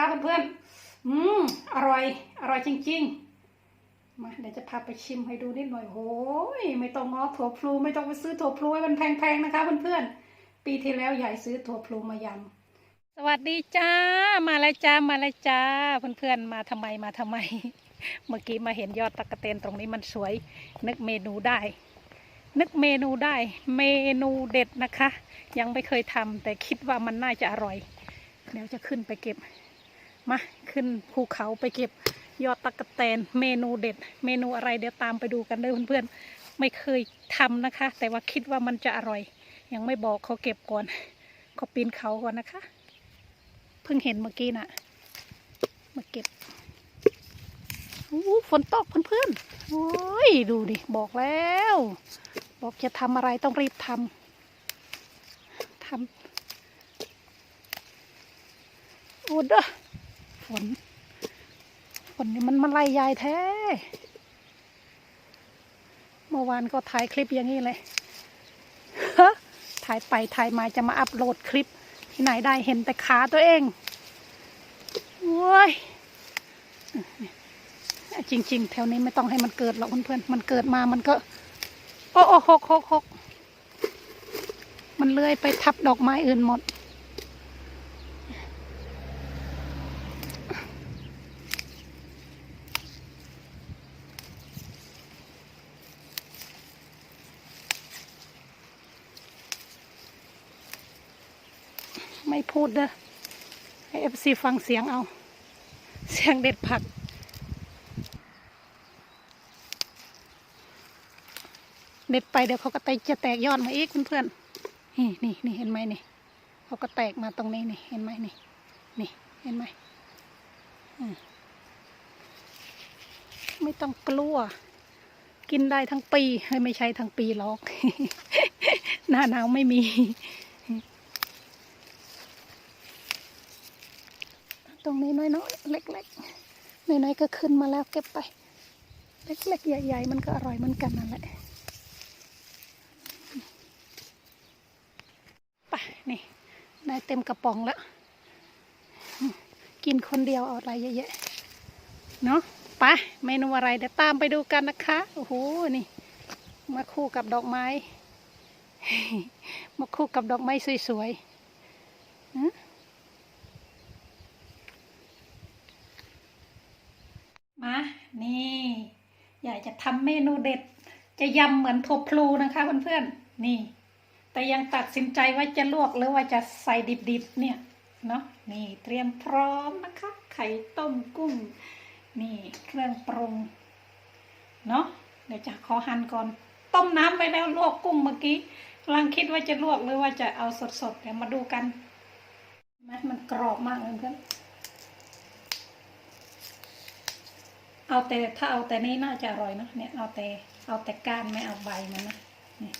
นะคะเพื่อนๆ อืม อร่อย อร่อยจริง ๆ มาเดี๋ยวจะพาไปชิมให้ดูนิดหน่อยโอ้ยไม่ต้องง้อถั่วพลูไม่ต้องไปซื้อถั่วพลูให้มันแพงๆนะคะเพื่อนๆ ปีที่แล้วใหญ่ซื้อถั่วพลูมายำสวัสดีจ้า มาแล้วจ้า มาแล้วจ้า เพื่อนๆ มาทำไม มาทำไม เมื่อกี้มาเห็นยอดตะกะเตนตรงนี้มันสวย นึกเมนูได้นึกเมนูได้เมนูเด็ดนะคะ ยังไม่เคยทำแต่คิดว่ามันน่าจะอร่อย เดี๋ยวจะขึ้นไปเก็บ มาขึ้นภูเขาไปเก็บยอดตะกะแตนเมนูเด็ด เมนูอะไรเดี๋ยวตามไปดูกันเด้อเพื่อนๆไม่เคยทำนะคะ แต่ว่าคิดว่ามันจะอร่อย ยังไม่บอกเขาเก็บก่อนเขาปีนเขาก่อนนะคะ เพิ่งเห็นเมื่อกี้น่ะมาเก็บอู้ฝนตกเพื่อนๆโอ้ยดูดิบอกแล้ว บอกจะทำอะไรต้องรีบทำทำโอ้ด้อ ฝนฝนนี่มันมาไล่ยายแท้ เมื่อวานก็ถ่ายคลิปอย่างนี้เลยถ่ายไปถ่ายมาจะมาอัพโหลดคลิป ที่ไหนได้เห็นแต่ขาตัวเองโว้ยจริง ๆ แถวนี้ไม่ต้องให้มันเกิดหรอกเพื่อนๆมันเกิดมามันก็ โอ้โอ้หกหกหกมันเลื้อยไปทับดอกไม้อื่นหมด ไม่พูดเด้อให้เอฟซีฟังเสียงเอา เสียงเด็ดผัก เด็ดไปเดี๋ยวเขาก็แตจะแตกยอดมาอีกเพื่อนๆนี่นี่นี่เห็นไหมนี่เขาก็แตกมาตรงนี้นี่เห็นไหมนี่นี่เห็นไหมอมไม่ต้องกลัว กินได้ทั้งปีเฮ้ไม่ใช่ทั้งปีหรอก หน้าหนาวไม่มี ตรงนี้น้อยๆเล็กๆน้อยๆก็ขึ้นมาแล้วเก็บไป เล็กๆใหญ่ๆ มันก็อร่อยเหมือนกันนั่นแหละไปนี่ได้เต็มกระป๋องแล้ว กินคนเดียวเอาอะไรเยอะๆเนาะไปเมนูอะไรเดี๋ยวตามไปดูกันนะคะโอ้โหนี่ มาคู่กับดอกไม้มาคู่กับดอกไม้สวยๆฮะ มา นี่อยากจะทำเมนูเด็ด จะยำเหมือนถั่วพลูนะคะเพื่อนๆนี่ แต่ยังตัดสินใจว่าจะลวกหรือว่าจะใส่ดิบๆเนี่ยเนาะนี่เตรียมพร้อมนะคะ ไข่ต้มกุ้ง นี่เครื่องปรุงเนาะเดี๋ยวจะขอหั่นก่อน ต้มน้ำไปแล้วลวกกุ้งเมื่อกี้กำลังคิดว่าจะลวกหรือว่าจะเอาสดๆเดี๋ยวมาดูกันมันกรอบมากเลยเพื่อน เอาแต่ถ้าเอาแต่นี้น่าจะอร่อยเนะเนี่ยเอาแต่เอาแต่ก้านไม่เอาใบมันนะนี่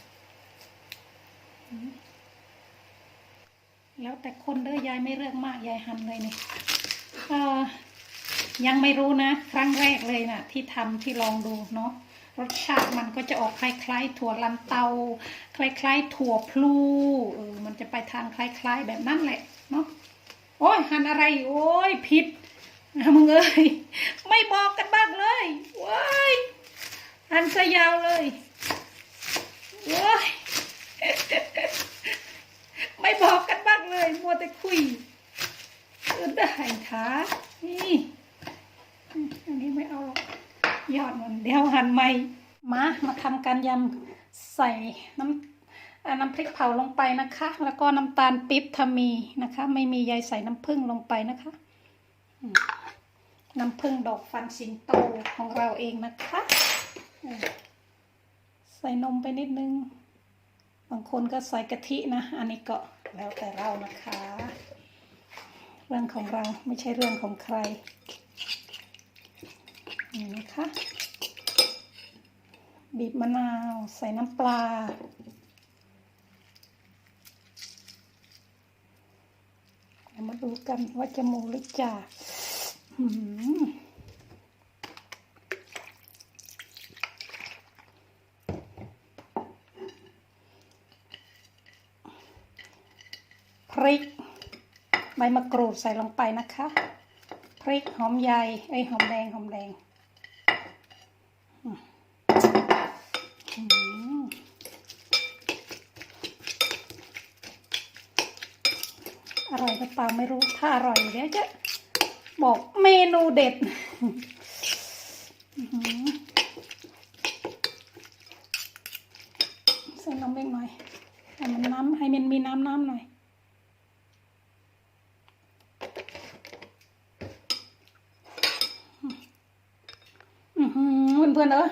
แล้วแต่คนเด้อยายไม่เลือกมากยายหั่นเลยนี่เออยังไม่รู้นะ ครั้งแรกเลยนะที่ทำที่ลองดูเนาะรสชาติมันก็จะออกคล้ายๆ ถั่วลันเตา คล้าย ๆ ถั่วพลูเออมันจะไปทางคล้าย ๆ แบบนั้นแหละเนาะโอ้ยหั่นอะไร โอ้ยผิด มึงเอ้ยไม่บอกกันบ้างเลยว้ายอันซะยาวเลยว้ายไม่บอกกันบ้างเลย มัวแต่คุยเออได้ท้านี่อันนี้ไม่เอาหรอกยอดมันเดี๋ยวหั่นใหม่มามาทำการยำใส่น้ำน้ำพริกเผาลงไปนะคะ แล้วก็น้ำตาลปิ๊บถ้ามีนะคะ ไม่มียายใส่น้ำผึ้งลงไปนะคะอืม น้ำผึ้งดอกฟันสิงโตของเราเองนะคะใส่นมไปนิดนึง บางคนก็ใส่กะทินะ อันนี้ก็แล้วแต่เรานะคะ เรื่องของเราไม่ใช่เรื่องของใคร นี่นะคะ บีบมะนาวใส่น้ำปลาเดี๋ยวมาดูกันว่าจะมูหรือจ่า พริก ใบมะกรูดใส่ลงไปนะคะ พริกหอมใหญ่ไอหอมแดงหอมแดงอืมอืมอร่อยหรือเปล่าไม่รู้ ถ้าอร่อยเดี๋ยวจะ บอกเมนูเด็ดใส่น้ำเล็กหน่อยให้มันน้ำให้มันมีน้ำน้ำหน่อยอือหือเพื่อนๆเออ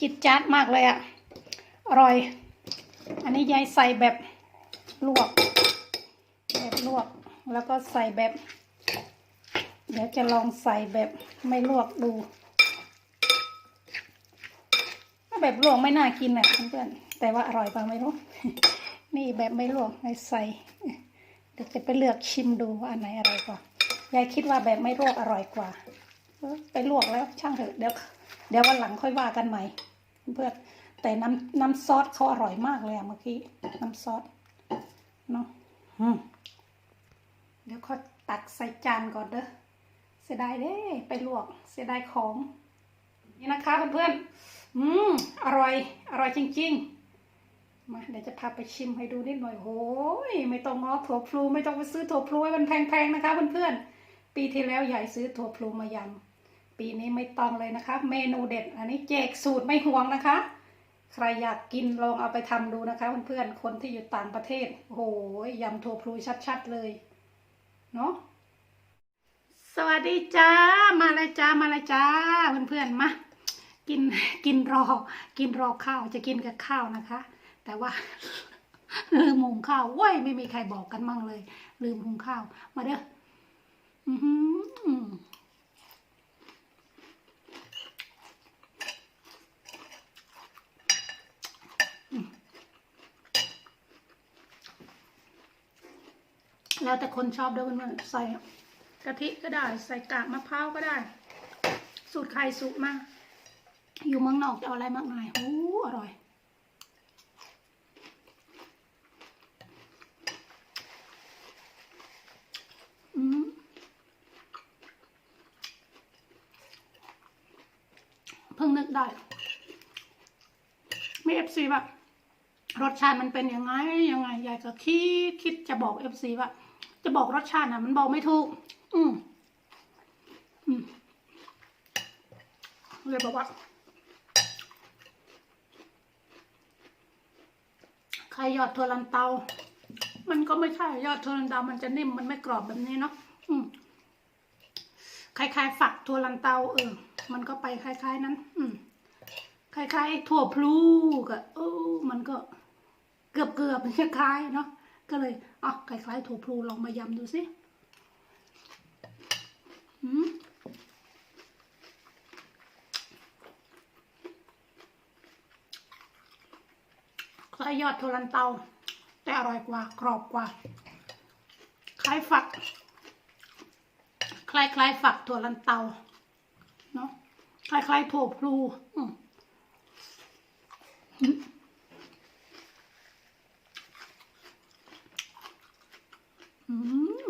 จิตจัดมากเลยอะ่ะ อร่อย อันนี้ยายใส่แบบลวก แบบลวก แล้วก็ใส่แบบ เดี๋ยวจะลองใส่แบบไม่ลวกดูแบบลวกไม่น่ากินอะเพื่อนๆแต่ว่าอร่อยเปล่าไม่รู้ นี่แบบไม่ลวกให้ใส่เดี๋ยวจะไปเลือกชิมดูว่าอันไหนอร่อยกว่ายายคิดว่าแบบไม่ลวกอร่อยกว่าเออไปลวกแล้วช่างเถอะเดี๋ยวเดี๋ยววันหลังค่อยว่ากันใหม่ เพื่อนแต่น้ำน้ำซอสเขาอร่อยมากเลยอะเมื่อกี้น้ำซอสเนาะอืมเดี๋ยวขอตักใส่จานก่อนเด้อ เสียดายเด้ไปลวกเสียดายของ นี่นะคะเพื่อนๆอืมอร่อย อร่อยจริง ๆ มาเดี๋ยวจะพาไปชิมให้ดูนิดหน่อยโอ้ยไม่ต้องงอถั่วพลูไม่ต้องไปซื้อถั่วพลูให้มันแพงๆนะคะเพื่อนๆปีที่แล้วใหญ่ซื้อถั่วพลูมายำปีนี้ไม่ต้องเลยนะคะ เมนูเด็ด อันนี้แจกสูตรไม่ห่วงนะคะ ใครอยากกินลองเอาไปทำดูนะคะเพื่อนๆคนที่อยู่ต่างประเทศโอ้โหยำถั่วพลูชัดๆเลยเนาะ สวัสดีจ้า มาเลยจ้า มาเลยจ้า เพื่อนๆ มา กิน กินรอ กินรอข้าว จะกินกับข้าวนะคะ แต่ว่า ลืมหุงข้าวว้ยไม่มีใครบอกกันมั่งเลย ลืมหุงข้าว มาเด้ออือหือแล้วแต่คนชอบเด้อเพื่อนๆใส่ กะทิก็ได้ ใส่กากมะพร้าวก็ได้ สูตรใครสูตรมาอยู่เมืองนอกจะเอาอะไรมากมายโอ้อร่อย อืมเพิ่งนึกได้ ไม่เอฟซีแบบรสชาติมันเป็นยังไงยังไงยายก็คิดคิดจะบอกเอฟซีว่าจะบอกรสชาติน่ะ มันบอกไม่ถูก อืมอืมเลยบอกว่าใครยอดถั่วลันเตา มันก็ไม่ใช่ยอดถั่วลันเตา มันจะนิ่ม มันไม่กรอบแบบนี้เนาะอืมคล้ายๆฝักถั่วลันเตา เออ มันก็ไปคล้าย ๆ นั้น อืมคล้ายๆถั่วพลูก็เออมันก็เกือบเกือบคล้ายๆเนาะก็เลยอ๋อคล้ายๆถั่วพลูลองมายำดูสิอืม คล้ายยอดโทรันเตา แต่อร่อยกว่า กรอบกว่า คล้ายฝัก คล้ายคล้ายฝักถั่วลันเตา เนาะคล้ายคล้ายถั่วพลูอืม อืม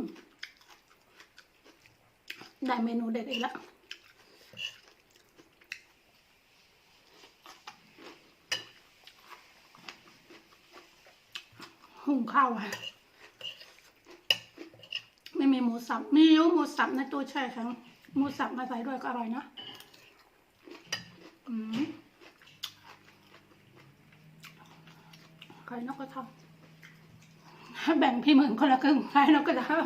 ได้เมนูเด็ดอีกแล้วหุงข้าวค่ะ ไม่มีหมูสับ มีอยูหมูสับในตู้แช่แข็งหมูสับมาใส่ด้วยก็อร่อยนะอืมใครนกกระทาแบ่งพี่เหมือนคนละครึ่งใครนกกระทา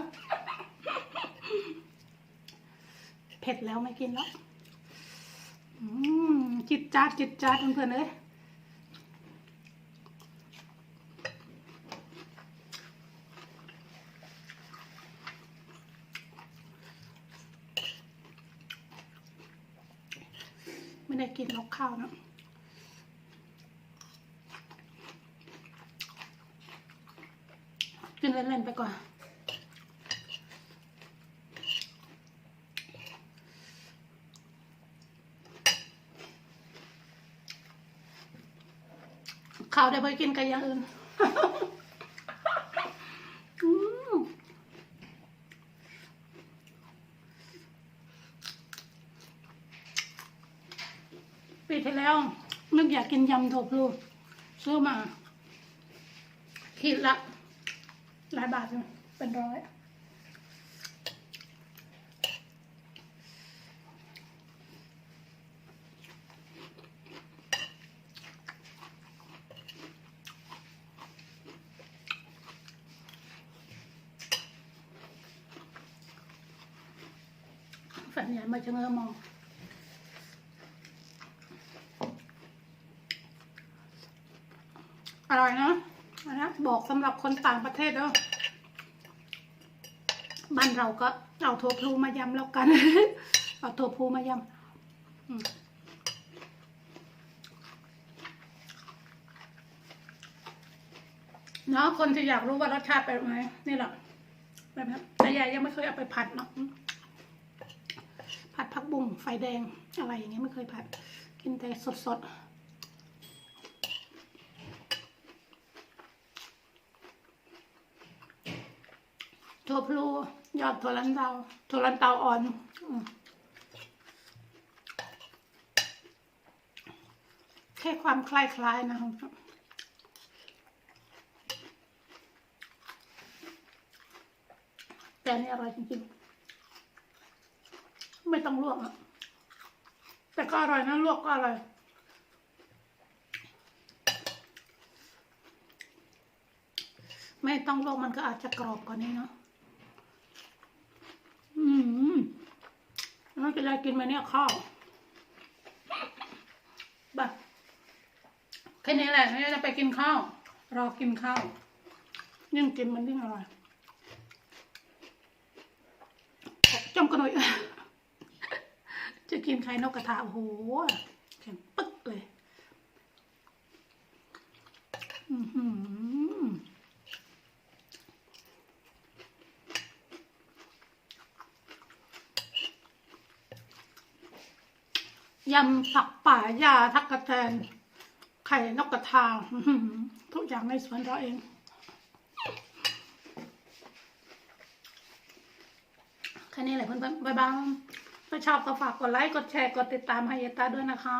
เผ็ดแล้วไม่กินแล้วจิตจัดจิตจัดเพื่อนๆเลยไม่ได้กินหรอกข้าวนะกินเล่นๆไปก่อน เขาได้ไปกินกับอย่างอื่นปีที่แล้ว นึกอยากกินยำถั่วพลูซื้อมาคิดละ หลายบาทเลยเป็นร้อย ฝันใหญ่มาชะเง้อมองอร่อยนะอันนะบอกสำหรับคนต่างประเทศเด้อบ้านเราก็เอาถั่วพลูมายำแล้วกัน เอาถั่วพลูมายำเนาะคนที่อยากรู้ว่ารสชาติเป็นยังไงนี่แหละแบบนั้แต่ยายยังไม่เคยเอาไปผัดเนาะ บุ้งไฟแดงอะไรอย่างเงี้ยไม่เคยผัด กินแต่สดๆถั่วพลูยอดถั่วลันเตาถั่วลันเตาอ่อนอแค่ความคล้ายๆนะครับแต่อันนี่อร่อยจริงๆ ไม่ต้องลวกอะแต่ก็อร่อยนะลวกก็อร่อยไม่ต้องลวกมันก็อาจจะกรอบกว่านี้เนาะอืมแล้วจะได้กินไหมเนี่ยข้าวแบบแค่นี้แหละไม่จะไปกินข้าว รอกินข้าวยิ่งกินมันยิ่งอร่อยจมกระหน่อย กินไข่นกกระทาโอ้โหแข็งปึ๊กเลย อือหือยำผักป่ายาทักกระแตน ไข่นกกระทาทุกอย่างในสวนเราเองแค่นี้แหละเพื่อนๆบ๊ายบายถ้า ชอบก็ฝากกดไลค์ กดแชร์ กดติดตามให้ยายตาด้วยนะคะ